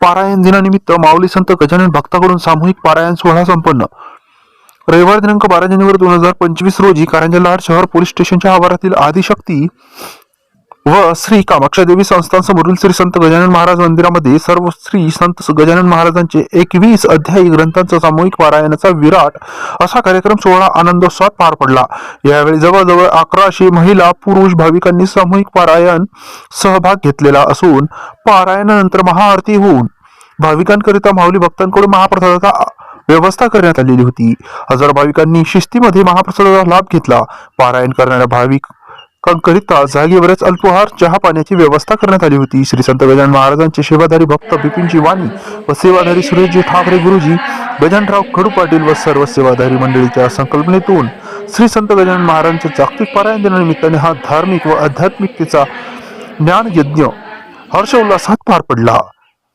पारायण दिनानिमित्त माऊली संत गजानन भक्ताकडून सामूहिक पारायण सोहळा संपन्न. रविवार दिनांक बारा जानेवारी दोन हजार पंचवीस रोजी कारंजा लाड शहर पोलीस स्टेशनच्या आवारातील आदिशक्ती व श्री कामाक्षा देवी श्री संत गजानन महाराज मंदिरामध्ये सर्व श्री संत गजानन महाराजांचे एकवीस अध्यायी ग्रंथांचा सामूहिक पारायणाचा विराट असा कार्यक्रम सोहळा आनंदोत्सवात पार पडला. यावेळी जवळजवळ अकराशे महिला पुरुष भाविकांनी सामूहिक पारायण सहभाग घेतलेला असून पारायणानंतर महाआरती होऊन भाविकांकरिता माऊली भक्तांकडून महाप्रसादाचा व्यवस्था करण्यात आलेली होती. हजार भाविकांनी शिस्तीमध्ये महाप्रसादाचा लाभ घेतला. पारायण करणाऱ्या भाविक भाविकांकरिता जागेवरच अल्पहार चहा पाण्याची व्यवस्था करण्यात आली होती. श्री संत गजानन महाराजांचे सेवाधारी भक्त बिपिनजी वाणी व सेवाधारी सुरेशजी ठाकरे गुरुजी गजानराव खडू पाटील व सर्व सेवाधारी मंडळीच्या संकल्पनेतून श्री संत गजानन महाराजांच्या जागतिक पारायण दिनानिमित्ताने हा धार्मिक व आध्यात्मिकतेचा ज्ञान यज्ञ हर्षोल्लासात पार पडला.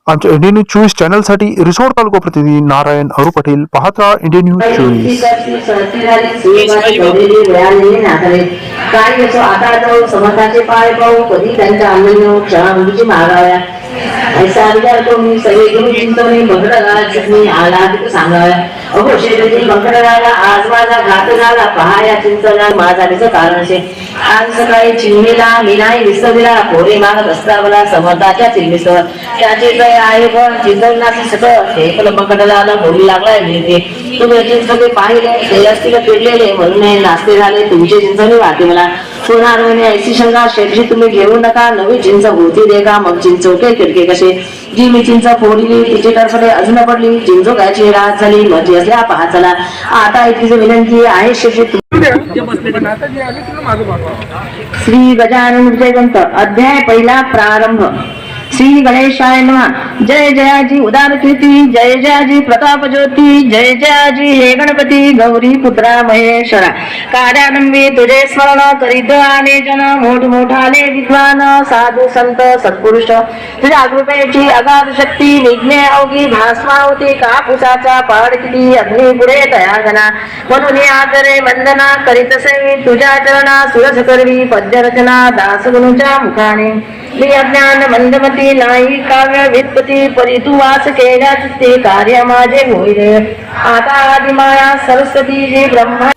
आमच्या इंडियन न्यूज चोवीस चॅनलसाठी रिसोड तालुका प्रतिनिधी नारायण अरू पटेल पाहता इंडियन न्यूज चोवीस. काय याचो आता जाऊ समर्थाचे पाय पाहू कधी त्यांच्या अंमल क्षणाभूतीची मागाव्या. ऐसा विचार करून सगळे गुरु चिंतवणे बंकडला चिकणी आला तिथं सांगाव्या. अहो शेवटी आज माझा घात झाला पहा या माझा कारण आज सकाळी चिमणीला मी नाही विसरलेला पोरे मागत असता समर्थाच्या चिमणीसह. त्याचे काय आहे पण चिंतनाचे सगळं हे बोलू लागलाय मी तुम्ही चिंतके पाहिले ते असतील म्हणून हे नाचते झाले तुमचे चिंतनी वाटते मला. पुन्हा म्हणे ऐशी शंका शेठजी तुम्ही घेऊ नका नवी चिंच भोवती दे का मग चिंचोके खिडके कसे? जी मी चिंच फोडली तिची टरफले अजून पडली चिंचो गायची राहत झाली मजी असल्या पाहा चला. आता इतकीच विनंती आहे शेठजी श्री गजानन विजयवंत अध्याय पहिला प्रारंभ. श्री गणेशाय नम. जय जयाजी उदार कीर्ती जय जयाजी प्रताप ज्योती जय जयाजी हे गणपती गौरी पुत्रा महेश्वरा. कार्यानंबी तुझे स्मरण करीत आले जन मोठ मोठाले विद्वान साधू संत सत्पुरुष. तुझ्या कृपेची अगाध शक्ती विज्ञे अवघी भास्मावती कापुसाचा पाड किती अग्नी पुढे तया घना म्हणून आदरे वंदना करीत से तुझ्या चरणा सुरस करवी पद्यरचना दास मुखाने. मी अज्ञान मंदमती नाही काव्य वित्पती परी तू वास केल्या ते कार्य माझे होईल आता आदिमाया सरस्वती जी ब्रह्मा